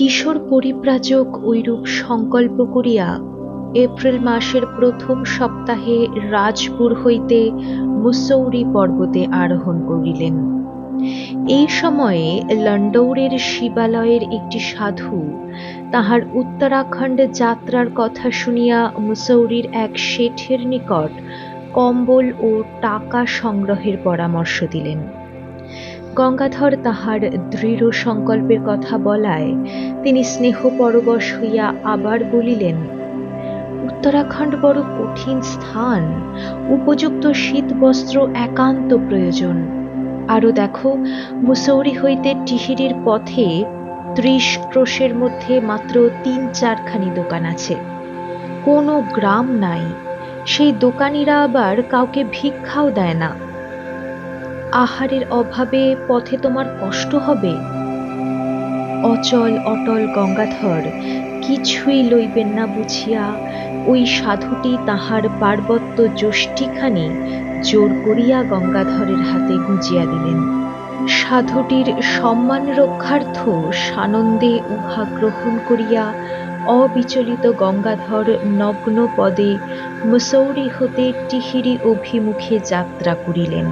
কিশোর পরিব্রাজক ঐরূপ সংকল্প করিয়া এপ্রিল মাসের প্রথম সপ্তাহে রাজপুর হইতে মুসৌরি পর্বতে আরোহণ করিলেন। এই সময়ে লন্ডৌরের শিবালয়ের একটি সাধু তাহার উত্তরাখণ্ড যাত্রার কথা শুনিয়া মুসৌরির এক শেঠের নিকট কম্বল ও টাকা সংগ্রহের পরামর্শ দিলেন। গঙ্গাধর তাহার দৃঢ় সংকল্পের কথা বলায়, তিনি স্নেহ পরবশ হইয়া আবার বলিলেন, উত্তরাখণ্ড বড় কঠিন স্থান, উপযুক্ত শীত বস্ত্র একান্ত প্রয়োজন। আরও দেখো, মুসৌরি হইতে টিহিরির পথে ত্রিশ ক্রোশের মধ্যে মাত্র তিন চারখানি দোকান আছে। কোনো গ্রাম নাই। সেই দোকানিরা আবার কাউকে ভিক্ষাও দেয় না। আহারের অভাবে পথে তোমার কষ্ট হবে। অচল অটল গঙ্গাধর, কিছুই লইবেন না বুঝিয়া, ওই সাধুটি তাহার পার্বত্য যষ্টিখানি জোর করিয়া গঙ্গাধরের হাতে গুজিয়া দিলেন। সাধুটির সম্মান রক্ষার্থ সানন্দে উহা গ্রহণ করিয়া অবিচলিত গঙ্গাধর নগ্ন পদে মুসৌরি হতে টিহিরি অভিমুখে যাত্রা করিলেন।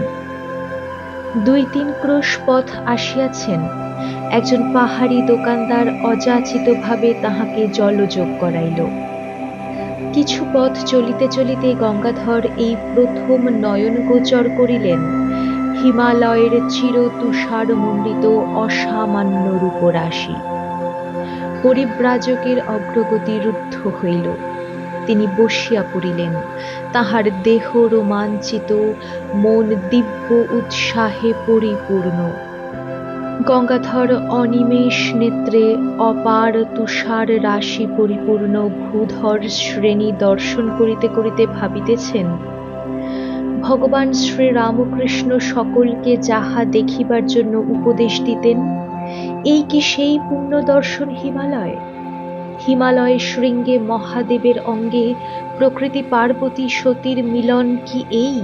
দুই তিন ক্রোশ পথ আসিয়াছেন। একজন পাহাড়ি দোকানদার অযাচিতভাবে তাহাকে জলযোগ করাইল। কিছু পথ চলিতে চলিতে গঙ্গাধর এই প্রথম নয়নগোচর করিলেন। হিমালয়ের চির তুষার মণ্ডিত অসামান্য রূপরাশি। পরিব্রাজকের অগ্রগতি রুদ্ধ হইল। তিনি বসিয়া পড়িলেন। তাহার দেহ রোমাঞ্চিত, মন দিব্য উৎসাহে পরিপূর্ণ। গঙ্গাধর অনিমেষ নেত্রে অপার তুষার রাশি পরিপূর্ণ ভূধর শ্রেণি দর্শন করিতে করিতে ভাবিতেছেন। ভগবান শ্রী রামকৃষ্ণ সকলকে যাহা দেখিবার জন্য উপদেশ দিতেন, এই কি সেই পূর্ণ দর্শন হিমালয়? হিমালয় শৃঙ্গে মহাদেবের অঙ্গে প্রকৃতি পার্বতী সতীর মিলন কি এই?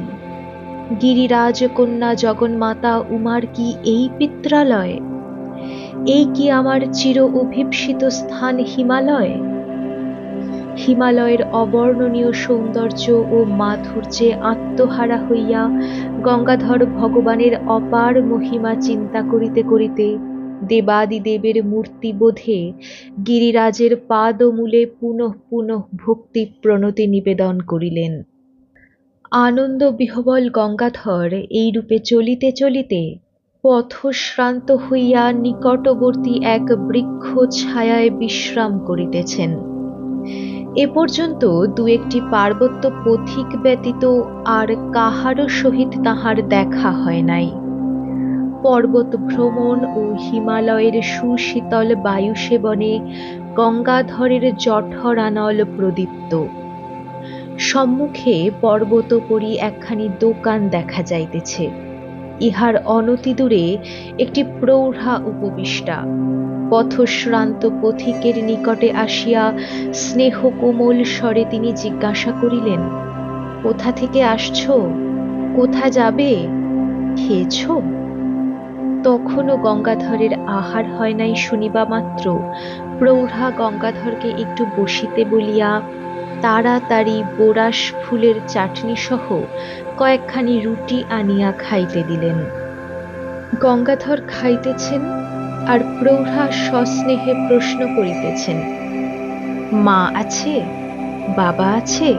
গিরিরাজ কন্যা জগন্মাতা, উমার কি এই পিত্রালয়? এই কি আমার চির অভিপ্সিত স্থান হিমালয়? হিমালয়ের অবর্ণনীয় সৌন্দর্য ও মাধুর্যে আত্মহারা হইয়া গঙ্গাধর ভগবানের অপার মহিমা চিন্তা করিতে করিতে দেবাদিদেবের মূর্তি বোধে গিরিরাজের পাদমূলে পুনঃ পুনঃ ভক্তি প্রণতি নিবেদন করিলেন। আনন্দ বিহবল গঙ্গাধর এই রূপে চলিতে চলিতে পথশ্রান্ত হইয়া নিকটবর্তী এক বৃক্ষ ছায়ায় বিশ্রাম করিতেছেন। এ পর্যন্ত দু একটি পার্বত্য পথিক ব্যতীত আর কাহারও সহিত তাহার দেখা হয় নাই। পর্বত ভ্রমণ ও হিমালয়ের সুশীতল বায়ু সেবনে গঙ্গাধরের জঠরানল প্রদীপ্ত। সম্মুখে পর্বতোপরি একখানি দোকান দেখা যাইতেছে। ইহার অনতি দূরে একটি প্রৌঢ়া উপবিষ্টা। পথশ্রান্ত পথিকের নিকটে আসিয়া স্নেহ কোমল স্বরে তিনি জিজ্ঞাসা করিলেন, কোথা থেকে আসছ? কোথা যাবে? খেয়েছ? তখনও গঙ্গাধরের আহার হয় নাই শুনিবা মাত্র। প্রৌঢ়া গঙ্গাধরকে একটু বসিতে বলিয়া তাড়াতাড়ি বোরাস ফুলের চাটনি সহ কয়েকখানি রুটি আনিয়া খাইতে দিলেন। গঙ্গাধর খাইতেছেন আর প্রৌঢ়া সস্নেহে প্রশ্ন করিতেছেন, মা আছে? বাবা আছে?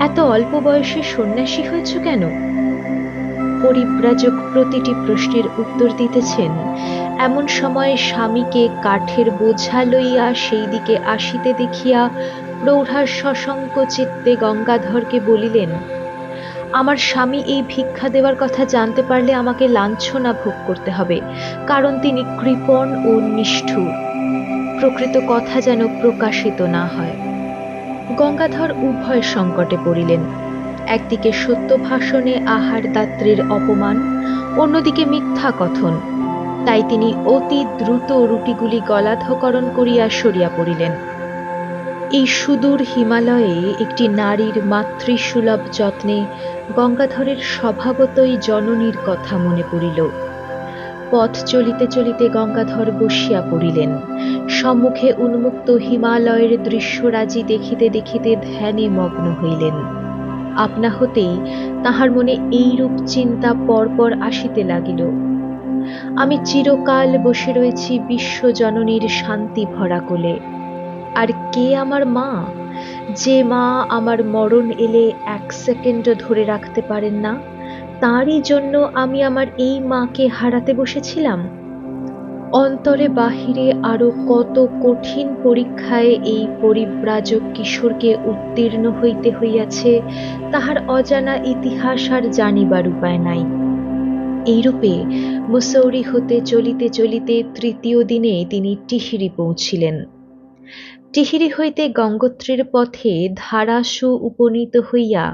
এত অল্প বয়সে সন্ন্যাসী হয়েছ কেন? পরিব্রাজক প্রতিটি প্রশ্নের উত্তর দিতেছেন। এমন সময় স্বামীকে কাঠের বোঝা লইয়া সেই দিকে আসিতে দেখিয়া প্রৌঢ়ার সশঙ্ক চিত্তে গঙ্গাধরকে বলিলেন, আমার স্বামী এই ভিক্ষা দেওয়ার কথা জানতে পারলে আমাকে লাঞ্ছনা ভোগ করতে হবে, কারণ তিনি কৃপণ ও নিষ্ঠুর। প্রকৃত কথা যেন প্রকাশিত না হয়। গঙ্গাধর উভয় সংকটে পড়িলেন। একদিকে সত্য ভাষণে আহার দাত্রীর অপমান, অন্যদিকে মিথ্যা কথন। তাই তিনি অতি দ্রুত রুটিগুলি গলাধকরণ করিয়া সরিয়া পড়িলেন। এই সুদূর হিমালয়ে একটি নারীর মাতৃসুলভ যত্নে গঙ্গাধরের স্বভাবতই জননীর কথা মনে পড়িল। পথ চলিতে চলিতে গঙ্গাধর বসিয়া পড়িলেন। সম্মুখে উন্মুক্ত হিমালয়ের দৃশ্যরাজি দেখিতে দেখিতে ধ্যানে মগ্ন হইলেন। আপনা হতেই তাহার মনে এইরূপ চিন্তা পরপর আসিতে লাগিল। আমি চিরকাল বসে রয়েছি বিশ্বজননীর শান্তি ভরা কোলে। আর কে আমার মা? যে মা আমার মরণ এলে এক সেকেন্ড ধরে রাখতে পারেন না? তারই জন্য আমি আমার এই মাকে হারাতে বসেছিলাম? অন্তরে বাহিরে আরও কত কঠিন পরীক্ষায় এই পরিব্রাজক কিশোরকে উত্তীর্ণ হইতে হইয়াছে, তাহার অজানা ইতিহাস আর জানিবার উপায় নাই। এইরূপে মুসৌরি হতে চলিতে চলিতে তৃতীয় দিনে তিনি টিহিরি পৌঁছিলেন। টিহিরি হইতে গঙ্গোত্রীর পথে ধারাসু উপনীত হইয়া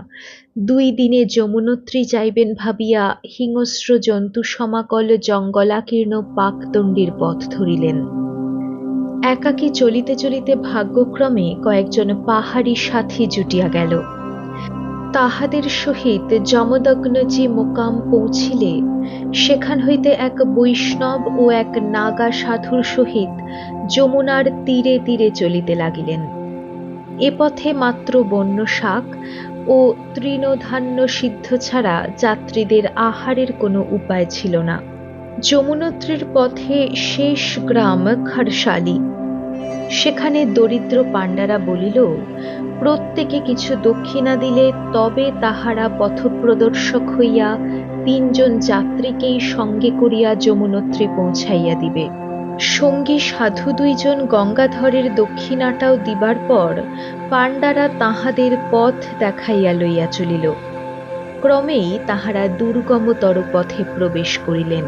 দুই দিনে যমুনোত্রী যাইবেন ভাবিয়া হিংস্র জন্তু সমাকল জঙ্গলাকীর্ণ পাকদণ্ডীর পথ ধরিলেন। একাকী চলিতে চলিতে ভাগ্যক্রমে কয়েকজন পাহাড়ি সাথী জুটিয়া গেল। তাহাদের সহিত যমদগ্নজি মোকাম পৌঁছিলে, সেখান হইতে এক বৈষ্ণব ও এক নাগা সাধুর সহিত যমুনার তীরে তীরে চলিতে লাগিলেন। এ পথে মাত্র বন্য শাক ও তৃণধান্য সিদ্ধ ছাড়া যাত্রীদের আহারের কোনো উপায় ছিল না। যমুনোত্রীর পথে শেষ গ্রাম খরশালী সেখানে দরিদ্র পাণ্ডারা বলিল, প্রত্যেকে কিছু দক্ষিণা দিলে তবে তাহারা পথপ্রদর্শক হইয়া তিনজন যাত্রীকেই সঙ্গে করিয়া যমুনোত্রী পৌঁছাইয়া দিবে। সঙ্গী সাধু দুইজন গঙ্গাধরের দক্ষিণাটাও দিবার পর পাণ্ডারা তাহাদের পথ দেখাইয়া লইয়া চলিল। ক্রমেই তাহারা দুর্গমতর পথে প্রবেশ করিলেন।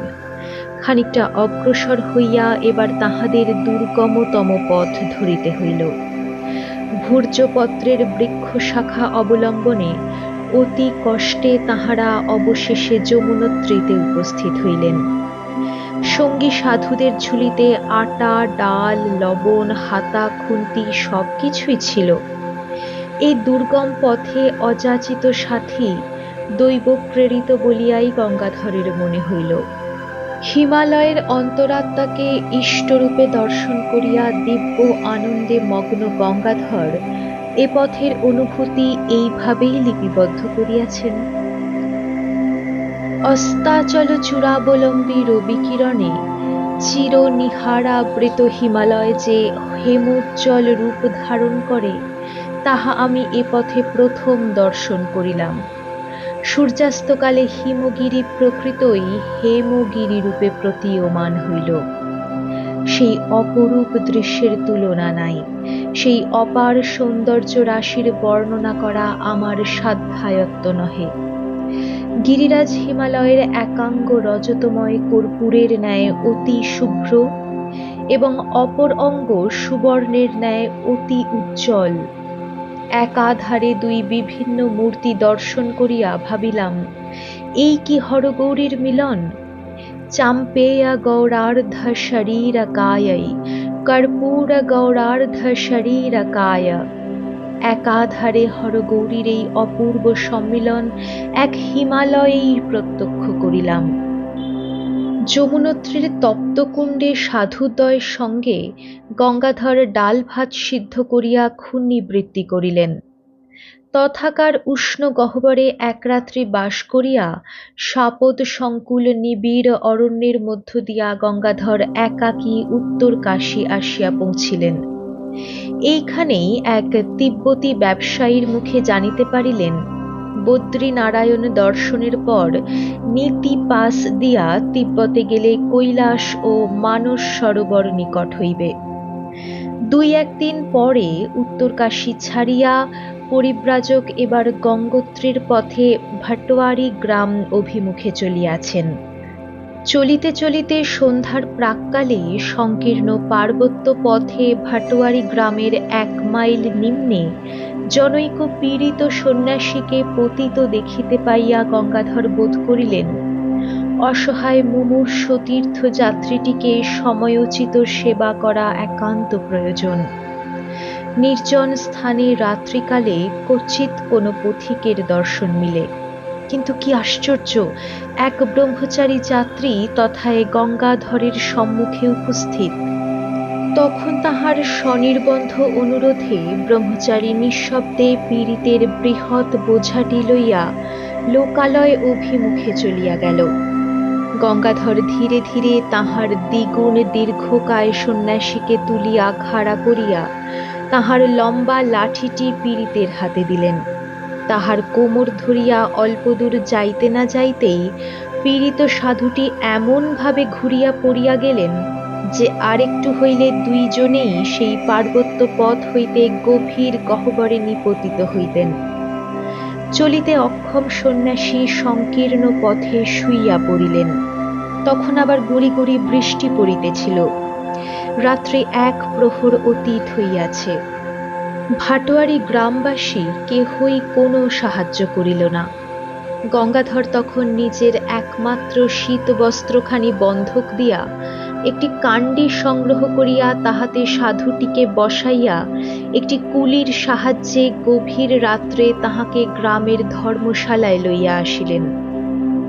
খানিকটা অগ্রসর হইয়া এবার তাহাদের দুর্গমতম পথ ধরিতে হইল। ভূর্যপত্রের বৃক্ষ শাখা অবলম্বনে অতি কষ্টে তাহারা অবশেষে যমুনোত্রীতে উপস্থিত হইলেন। সঙ্গী সাধুদের ঝুলিতে আটা, ডাল, লবণ, হাতা, খুন্তি সব কিছুই ছিল। এই দুর্গম পথে অযাচিত সাথী দৈব প্রেরিত বলিয়াই গঙ্গাধরের মনে হইল। হিমালয়ের অন্তরাত্মাকে ইষ্টরূপে দর্শন করিয়া দিব্য আনন্দে মগ্ন গঙ্গাধর এ পথের অনুভূতি এইভাবেই লিপিবদ্ধ করিয়াছেন। অস্তাচল চূড়াবলম্বী রবি কিরণে চির নিহারাবৃত হিমালয় যে হেমোজ্জ্বল রূপ ধারণ করে, তাহা আমি এ পথে প্রথম দর্শন করিলাম। সূর্যাস্তকালে হিমগিরি প্রকৃতই হেমগিরি রূপে প্রতীয়মান হইল। সেই অপরূপ দৃশ্যের তুলনা নাই। সেই অপার সৌন্দর্য রাশির বর্ণনা করা আমার সাধ্যায়ত্ত নহে। গিরিরাজ হিমালয়ের একাঙ্গ রজতময় কর্পূরের ন্যায় অতি শুভ্র এবং অপর অঙ্গ সুবর্ণের ন্যায় অতি উজ্জ্বল। একাধারে দুই বিভিন্ন মূর্তি দর্শন করিয়া ভাবিলাম। এই কি হরগৌরীর মিলন? চাম্পেয়া গৌরার্ধ শরীর কায়ই কর্পূর গৌরার্ধ শরীর কায় একাধারে হরগৌরীর এই অপূর্ব সম্মিলন এক হিমালয়েই প্রত্যক্ষ করিলাম। যমুনোত্রীর তপ্তকুণ্ডে সাধুদ্বয়ের সঙ্গে গঙ্গাধর ডাল ভাত সিদ্ধ করিয়া ক্ষুণ্ণিবৃত্তি করিলেন। তথাকার উষ্ণ গহ্বরে এক রাত্রি বাস করিয়া সাপদ সংকুল নিবিড় অরণ্যের মধ্য দিয়া গঙ্গাধর একাকী উত্তর কাশী আসিয়া পৌঁছিলেন। এইখানেই এক তিব্বতী ব্যবসায়ীর মুখে জানিতে পারিলেন বদ্রীনারায়ণ দর্শনের পর নীতি পাস দিয়া তিব্বতে গেলে কৈলাস ও মানস সরোবর নিকট হইবে। দুই একদিন পরে উত্তরকাশী ছাড়িয়া পরিব্রাজক এবার গঙ্গোত্রীর পথে ভাটোয়ারি গ্রাম অভিমুখে চলিয়াছেন। চলিতে চলিতে সন্ধ্যার প্রাককালে সংকীর্ণ পার্বত্য পথে ভাটোয়ারি গ্রামের এক মাইল নিম্নে জনৈক পীড়িত সন্ন্যাসীকে পতিত দেখিতে পাইয়া গঙ্গাধর বোধ করিলেন, অসহায় মুমূর্ষ তীর্থযাত্রীটিকে সময়োচিত সেবা করা একান্ত প্রয়োজন। নির্জন স্থানে রাত্রিকালে কচিত কোনো পথিকের দর্শন মিলে। কিন্তু কি আশ্চর্য, এক ব্রহ্মচারী যাত্রী তথায় গঙ্গাধরের সম্মুখে উপস্থিত। তখন তাহার স্বনির্বন্ধ অনুরোধে ব্রহ্মচারী নিঃশব্দে পীড়িতের বৃহৎ বোঝাটি লইয়া লোকালয় অভিমুখে চলিয়া গেল। গঙ্গাধর ধীরে ধীরে তাহার দ্বিগুণ দীর্ঘকায় সন্ন্যাসীকে তুলিয়া খাড়া করিয়া তাহার লম্বা লাঠিটি পীড়িতের হাতে দিলেন। তাহার কোমর ধরিয়া অল্পদূর যাইতে না যাইতেই পীড়িত সাধুটি এমনভাবে ঘুরিয়া পড়িয়া গেলেন যে আরেকটু হইলে দুইজনেই সেই পার্বত্য পথ হইতে গভীর গহ্বরে নিপতিত হইতেন। চলিতে অক্ষম সন্ন্যাসী সংকীর্ণ পথে শুইয়া পড়িলেন। তখন আবার গড়ি গড়ি বৃষ্টি পড়িতেছিল। রাত্রি এক প্রহর অতীত হইয়াছে। ভাটোয়ারি গ্রামবাসী কেহই কোনো সাহায্য করিল না। গঙ্গাধর তখন নিজের একমাত্র শীত বস্ত্রখানি বন্ধক দিয়া একটি কাণ্ডি সংগ্রহ করিয়া তাহাতে সাধুটিকে বসাইয়া একটি কুলির সাহায্যে গভীর রাত্রে তাহাকে গ্রামের ধর্মশালায় লইয়া আসিলেন।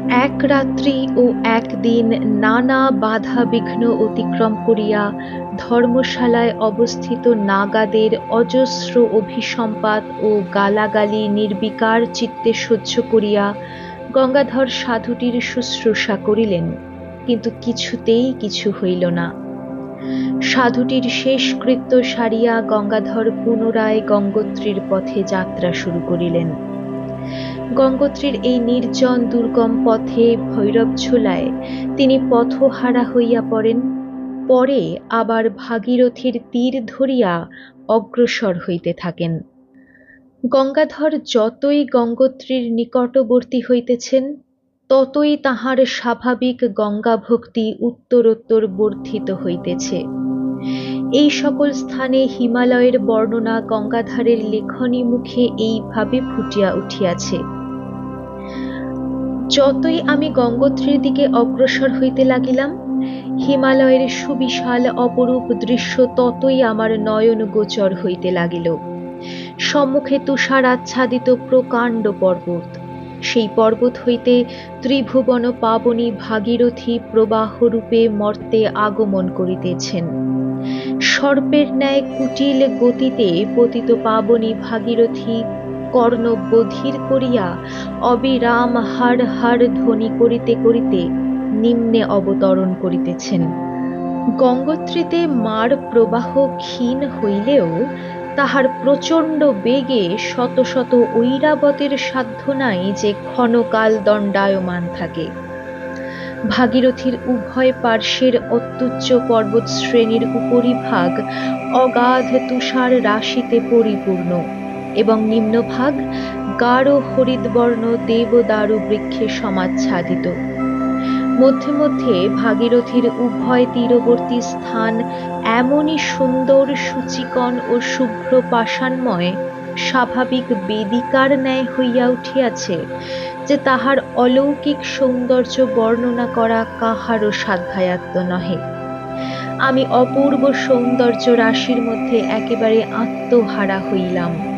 এক রাত্রি ও একদিন নানা বাধা বিঘ্ন অতিক্রম করিয়া ধর্মশালায় অবস্থিত নাগাদের অজস্র অভিসম্পাত ও গালাগালি নির্বিকার চিত্তে সহ্য করিয়া গঙ্গাধর সাধুটির শুশ্রূষা করিলেন। কিন্তু কিছুতেই কিছু হইল না। সাধুটির শেষকৃত্য সারিয়া গঙ্গাধর পুনরায় গঙ্গোত্রীর পথে যাত্রা শুরু করিলেন। গঙ্গোত্রীর এই নির্জন দুর্গম পথে ভৈরব ঝোলায় তিনি পথহারা হইয়া পড়েন, পরে আবার ভাগীরথীর তীর ধরিয়া অগ্রসর হইতে থাকেন। গঙ্গাধর যতই গঙ্গোত্রীর নিকটবর্তী হইতেছেন ততই তাহার স্বাভাবিক গঙ্গা ভক্তি উত্তরোত্তর বর্ধিত হইতেছে। এই সকল স্থানে হিমালয়ের বর্ণনা গঙ্গাধারের লেখনী মুখে এইভাবে ফুটিয়া উঠিয়াছে। যতই আমি গঙ্গোত্রীর দিকে অগ্রসর হইতে লাগিলাম, হিমালয়ের সুবিশাল অপরূপ দৃশ্য ততই আমার নয়ন গোচর হইতে লাগিল। সম্মুখে তুষার আচ্ছাদিত প্রকাণ্ড পর্বত। সেই পর্বত হইতে ত্রিভুবন পাবনী ভাগীরথী প্রবাহরূপে মর্তে আগমন করিতেছেন। সর্পের ন্যায় কুটিল গতিতে পতিত পাবনী ভাগীরথী কর্ণ বধির করিয়া অবিরাম হাড় হাড় ধ্বনি করিতে করিতে নিম্নে অবতরণ করিতেছেন। গঙ্গোত্রীতে মার প্রবাহ ক্ষীণ হইলেও তাহার প্রচণ্ড বেগে শত শত ঐরাবতের সাধ্য নাই যে ক্ষণকাল দণ্ডায়মান থাকে। ভাগীরথীর উভয় পার্শ্বের অত্যুচ্চ পর্বত শ্রেণির উপরিভাগ অগাধ তুষার রাশিতে পরিপূর্ণ এবং নিম্নভাগ গাঢ় হরিদ্বর্ণ দেবদারু বৃক্ষে সমাচ্ছাদিত। মধ্যে মধ্যে ভাগীরথীর উভয় তীরবর্তী স্থান এমনই সুন্দর, সূচিকণ ও শুভ্র পাষাণময়, স্বাভাবিক বেদিকার ন্যায় হইয়া উঠিয়াছে যে তাহার অলৌকিক সৌন্দর্য বর্ণনা করা কাহারও সাধ্যায়াত্ম নহে। আমি অপূর্ব সৌন্দর্য রাশির মধ্যে একেবারে আত্মহারা হইলাম।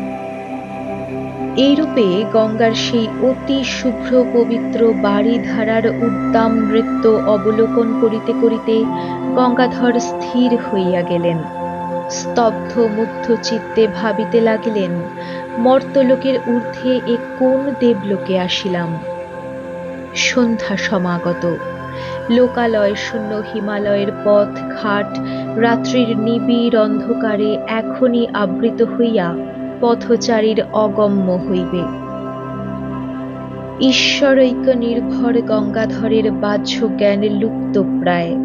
এইরূপে গঙ্গার সেই অতি শুভ্র পবিত্র বাড়ি ধারার উদ্দাম নৃত্য অবলোকন করিতে করিতে গঙ্গাধর স্থির হইয়া গেলেন। স্তব্ধ মুগ্ধ চিত্তে ভাবিতে লাগিলেন, মর্তলোকের ঊর্ধ্বে এ কোন দেবলোকে আসিলাম? সন্ধ্যা সমাগত, লোকালয় শূন্য হিমালয়ের পথ ঘাট রাত্রির নিবিড় অন্ধকারে এখনই আবৃত হইয়া পথচারীর অগম্য হইবে। ঈশ্বরৈক্য নির্ভর গঙ্গাধরের বাহ্য জ্ঞান লুপ্ত প্রায়।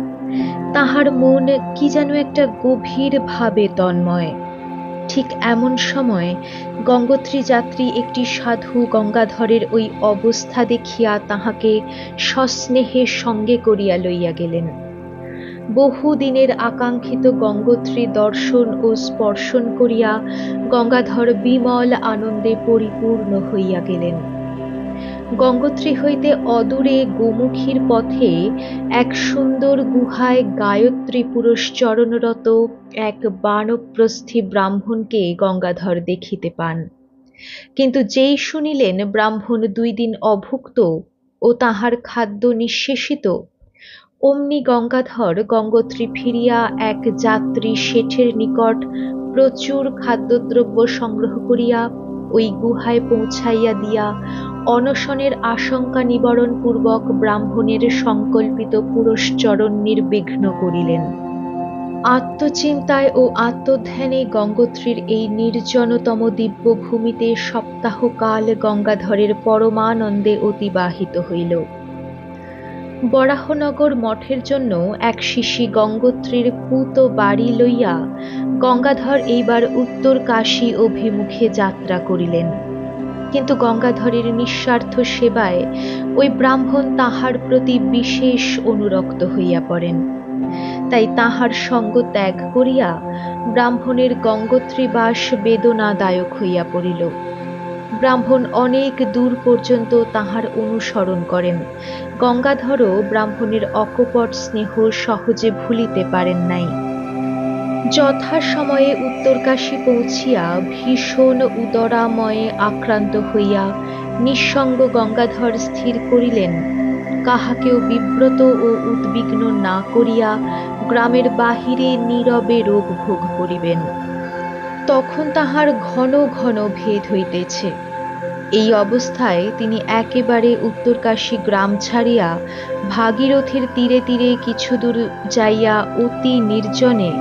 তাহার মন কি যেন একটা গভীর ভাবে তন্ময়। ঠিক এমন সময় গঙ্গোত্রী যাত্রী একটি সাধু গঙ্গাধরের ওই অবস্থা দেখিয়া তাহাকে সস্নেহের সঙ্গে করিয়া লইয়া গেলেন। বহুদিনের আকাঙ্ক্ষিত গঙ্গোত্রী দর্শন ও স্পর্শন করিয়া গঙ্গাধর বিমল আনন্দে পরিপূর্ণ হইয়া গেলেন। গঙ্গোত্রী হইতে অদূরে গোমুখীর পথে এক সুন্দর গুহায় গায়ত্রী পুরুষ চরণরত এক বানপ্রস্থী ব্রাহ্মণকে গঙ্গাধর দেখিতে পান। কিন্তু যেই শুনিলেন ব্রাহ্মণ দুই দিন অভুক্ত ও তাহার খাদ্য নিঃশেষিত অমনি গঙ্গাধর গঙ্গোত্রী ফিরিয়া এক যাত্রী শেঠের নিকট প্রচুর খাদ্যদ্রব্য সংগ্রহ করিয়া ওই গুহায় পৌঁছাইয়া দিয়া অনশনের আশঙ্কা নিবারণ পূর্বক ব্রাহ্মণের সংকল্পিত পুরস্চরণ নির্বিঘ্ন করিলেন। আত্মচিন্তায় ও আত্মধ্যানে গঙ্গোত্রীর এই নির্জনতম দিব্যভূমিতে সপ্তাহকাল গঙ্গাধরের পরমানন্দে অতিবাহিত হইল। বরাহনগর মঠের জন্য এক শিশি গঙ্গোত্রীর পুত বাড়ি লইয়া গঙ্গাধর এইবার উত্তর কাশী অভিমুখে যাত্রা করিলেন। কিন্তু গঙ্গাধরের নিঃস্বার্থ সেবায় ওই ব্রাহ্মণ তাহার প্রতি বিশেষ অনুরক্ত হইয়া পড়েন। তাই তাহার সঙ্গ ত্যাগ করিয়া ব্রাহ্মণের গঙ্গোত্রীবাস বেদনাদায়ক হইয়া পড়িল। ব্রাহ্মণ অনেক দূর পর্যন্ত তাহার অনুসরণ করেন। গঙ্গাধরও ব্রাহ্মণের অকপট স্নেহ সহজে ভুলিতে পারেন নাই। যথাসময়ে উত্তরকাশী পৌঁছিয়া ভীষণ উদরাময়ে আক্রান্ত হইয়া নিঃসঙ্গ গঙ্গাধর স্থির করিলেন। কাহাকেও বিব্রত ও উদ্বিগ্ন না করিয়া গ্রামের বাহিরে নীরবে রোগ ভোগ করিবেন। তখন তাহার ঘন ঘন ভেদ হইতেছে। এই অবস্থায় তিনি একেবারে উত্তরকাশী গ্রাম ছাড়িয়া ভাগীরথীর তীরে তীরে কিছু দূর যাইয়া অতি নির্জনে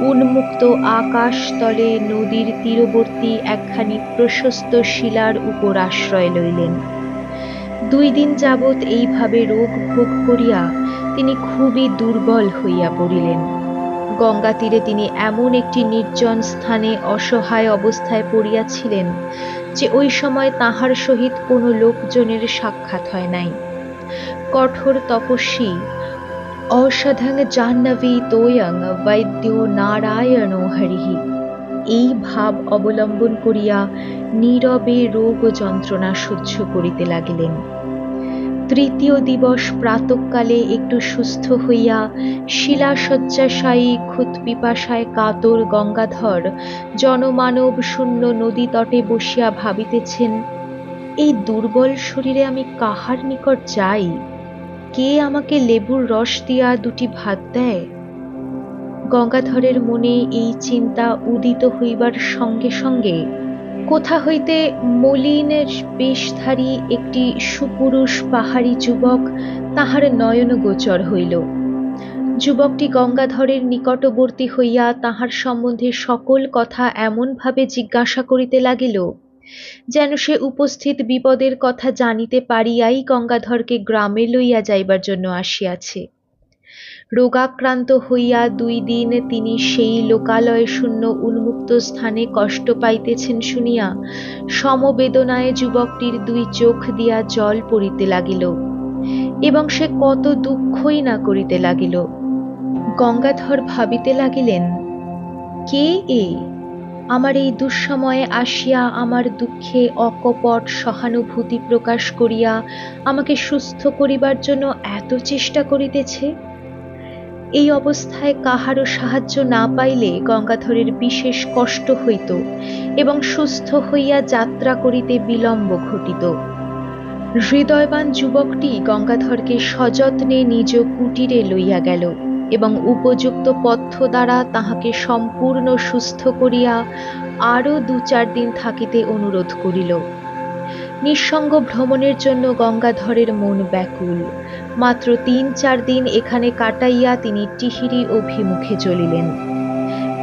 উন্মুক্ত আকাশ তলে নদীর তীরবর্তী একখানি প্রশস্ত শিলার উপর আশ্রয় লইলেন। দুই দিন যাবৎ এইভাবে রোগ ভোগ করিয়া তিনি খুবই দুর্বল হইয়া পড়িলেন। গঙ্গা তীরে তিনি এমন একটি নির্জন স্থানে অসহায় অবস্থায় পড়িয়াছিলেন, যে ওই সময় তাহার সহিত কোনো লোকজনের সাক্ষাৎ হয় নাই। কঠোর তপস্বী, অসাধাং জাহ্নবী তোয়ং বৈদ্য নারায়ণ হরিহি এই ভাব অবলম্বন করিয়া নীরবে রোগ যন্ত্রণা সহ্য করিতে লাগিলেন। তৃতীয় দিবস প্রাতকালে একটু সুস্থ হইয়া শিলাশয্যাশায়ী ক্ষুত পিপাসায় কাতর গঙ্গাধর জনমানব শূন্য নদী তটে বসিয়া ভাবিতেছেন, এই দুর্বল শরীরে আমি কাহার নিকট যাই? কে আমাকে লেবুর রস দিয়া দুটি ভাত দেয়? গঙ্গাধরের মনে এই চিন্তা উদিত হইবার সঙ্গে সঙ্গে কোথা হইতে মলিন বেশধারী একটি সুপুরুষ পাহাড়ি যুবক তাহার নয়ন গোচর হইল। যুবকটি গঙ্গাধরের নিকটবর্তী হইয়া তাহার সম্বন্ধে সকল কথা এমনভাবে জিজ্ঞাসা করিতে লাগিল, যেন সে উপস্থিত বিপদের কথা জানিতে পারিয়াই গঙ্গাধরকে গ্রামে লইয়া যাইবার জন্য আসিয়াছে। রোগাক্রান্ত হইয়া দুই দিন তিনি সেই লোকালয় শূন্য উন্মুক্ত স্থানে কষ্ট পাইতেছেন শুনিয়া, সমবেদনায় যুবকটির দুই চোখ দিয়া জল পড়িতে লাগিল এবং সে কত দুঃখই না করিতে লাগিল। গঙ্গাধর ভাবিতে লাগিলেন, কে এ? আমার এই দুঃসময়ে আসিয়া আমার দুঃখে অকপট সহানুভূতি প্রকাশ করিয়া আমাকে সুস্থ করিবার জন্য এত চেষ্টা করিতেছে? এই অবস্থায় কাহারও সাহায্য না পাইলে গঙ্গাধরের বিশেষ কষ্ট হইত এবং সুস্থ হইয়া যাত্রা করিতে বিলম্ব ঘটিত। হৃদয়বান যুবকটি গঙ্গাধরকে সযত্নে নিজ কুটিরে লইয়া গেল এবং উপযুক্ত পথ্য দ্বারা তাহাকে সম্পূর্ণ সুস্থ করিয়া আরও দু চার দিন থাকিতে অনুরোধ করিল। নিঃসঙ্গ ভ্রমণের জন্য গঙ্গাধরের মন ব্যাকুল। মাত্র তিন চার দিন এখানে কাটাইয়া তিনি টিহিরি অভিমুখে চলিলেন।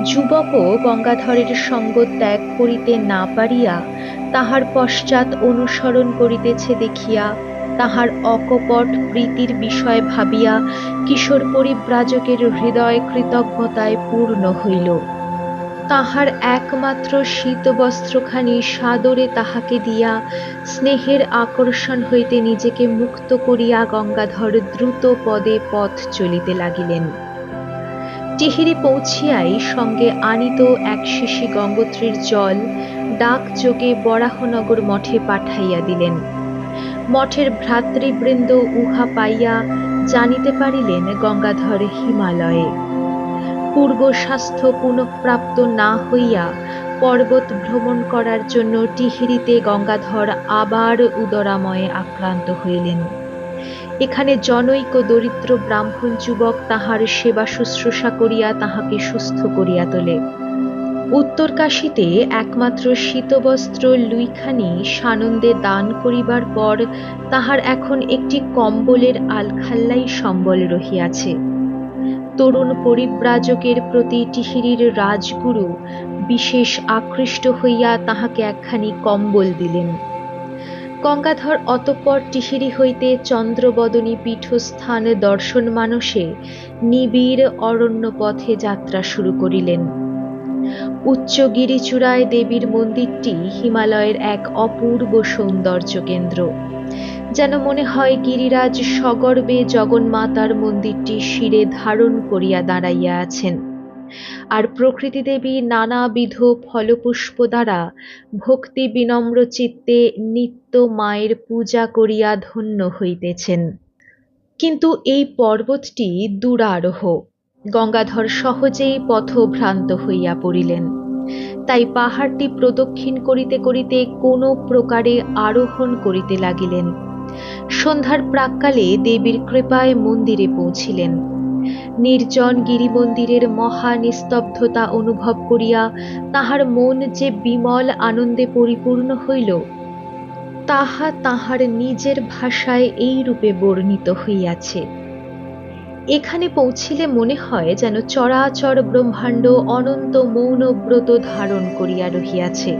যুবকও গঙ্গাধরের সঙ্গ ত্যাগ করিতে না পারিয়া তাহার পশ্চাৎ অনুসরণ করিতেছে দেখিয়া তাহার অকপট প্রীতির বিষয় ভাবিয়া কিশোর পরিব্রাজকের হৃদয় কৃতজ্ঞতায় পূর্ণ হইল। তাহার একমাত্র শীতবস্ত্রখানি সাদরে তাহাকে দিয়া স্নেহের আকর্ষণ হইতে নিজেকে মুক্ত করিয়া গঙ্গাধর দ্রুত পদে পথ চলিতে লাগিলেন। টিহিরি পৌঁছিয়াই সঙ্গে আনিত এক শিশি গঙ্গোত্রীর জল ডাক যোগে বরাহনগর মঠে পাঠাইয়া দিলেন। মঠের ভ্রাতৃবৃন্দ উহা পাইয়া জানিতে পারিলেন গঙ্গাধর হিমালয়ে। পূর্ব স্বাস্থ্য পুনঃপ্রাপ্ত না হইয়া পর্বত ভ্রমণ করার জন্য টিহিরিতে গঙ্গাধর আবার উদরাময়ে আক্রান্ত হইলেন। এখানে জনৈক দরিদ্র ব্রাহ্মণ যুবক তাহার সেবা শুশ্রূষা করিয়া তাহাকে সুস্থ করিয়া তোলে। উত্তরকাশীতে একমাত্র শীতবস্ত্র লুইখানি সানন্দে দান করিবার পর তাহার এখন একটি কম্বলের আলখাল্লাই সম্বল রহিয়াছে। তরুণ পরিব্রাজকের প্রতি টিহিরির রাজগুরু বিশেষ আকৃষ্ট হইয়া তাহাকে একখানি কম্বল দিলেন। গঙ্গাধর অতঃপর টিহিরি হইতে চন্দ্রবদনী পীঠস্থান দর্শন মানসে নিবিড় অরণ্য পথে যাত্রা শুরু করিলেন। উচ্চ গিরিচূড়ায় দেবীর মন্দিরটি হিমালয়ের এক অপূর্ব সৌন্দর্য কেন্দ্র। যেন মনে হয় গিরিরাজ সগর্বে জগন্মাতার মন্দিরটি শিরে ধারণ করিয়া দাঁড়াইয়া আছেন। আর প্রকৃতি দেবী নানাবিধ ফলপুষ্প দ্বারা ভক্তি বিনম্র চিত্তে নিত্য মায়ের পূজা করিয়া ধন্য হইতেছেন। কিন্তু এই পর্বতটি দুরারোহ। গঙ্গাধর সহজেই পথভ্রান্ত হইয়া পড়িলেন। তাই পাহাড়টি প্রদক্ষিণ করিতে করিতে কোনো প্রকারে আরোহণ করিতে লাগিলেন। সন্ধ্যার প্রাককালে দেবীর কৃপায় মন্দিরে পৌঁছিলেন। নির্জন গিরি মন্দিরের মহা নিস্তব্ধতা অনুভব করিয়া তাহার মন যে বিমল আনন্দে পরিপূর্ণ হইল, তাহা তাহার নিজের ভাষায় এই রূপে বর্ণিত হইয়াছে। এখানে পৌঁছিলে মনে হয় যেন চরাচর ব্রহ্মাণ্ড অনন্ত মৌন ব্রত ধারণ করিয়া রহিয়াছে।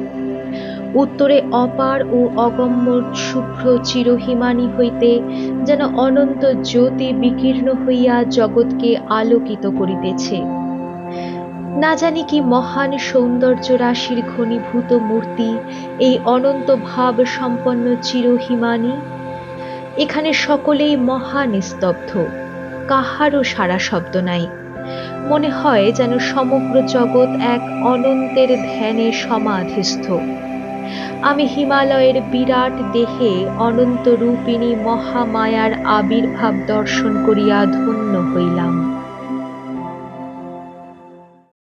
উত্তরে অপার ও অগম্য শুভ্র চিরহিমানি হইতে যেন অনন্ত জ্যোতি বিকীর্ণ হইয়া জগৎকে আলোকিত করিতেছে। না জানি কি মহান সৌন্দর্য রাশির ঘনীভূত মূর্তি, এই অনন্ত ভাব সম্পন্ন চিরহিমানি? এখানে সকলেই মহান স্তব্ধ, কাহারও সারা শব্দ নাই। মনে হয় যেন সমগ্র জগৎ এক অনন্তের ধ্যানে সমাধিস্থ। আমি হিমালয়ের বিরাট দেহে অনন্ত রূপিণী মহামায়ার আবির্ভাব দর্শন করিয়া ধন্য হইলাম।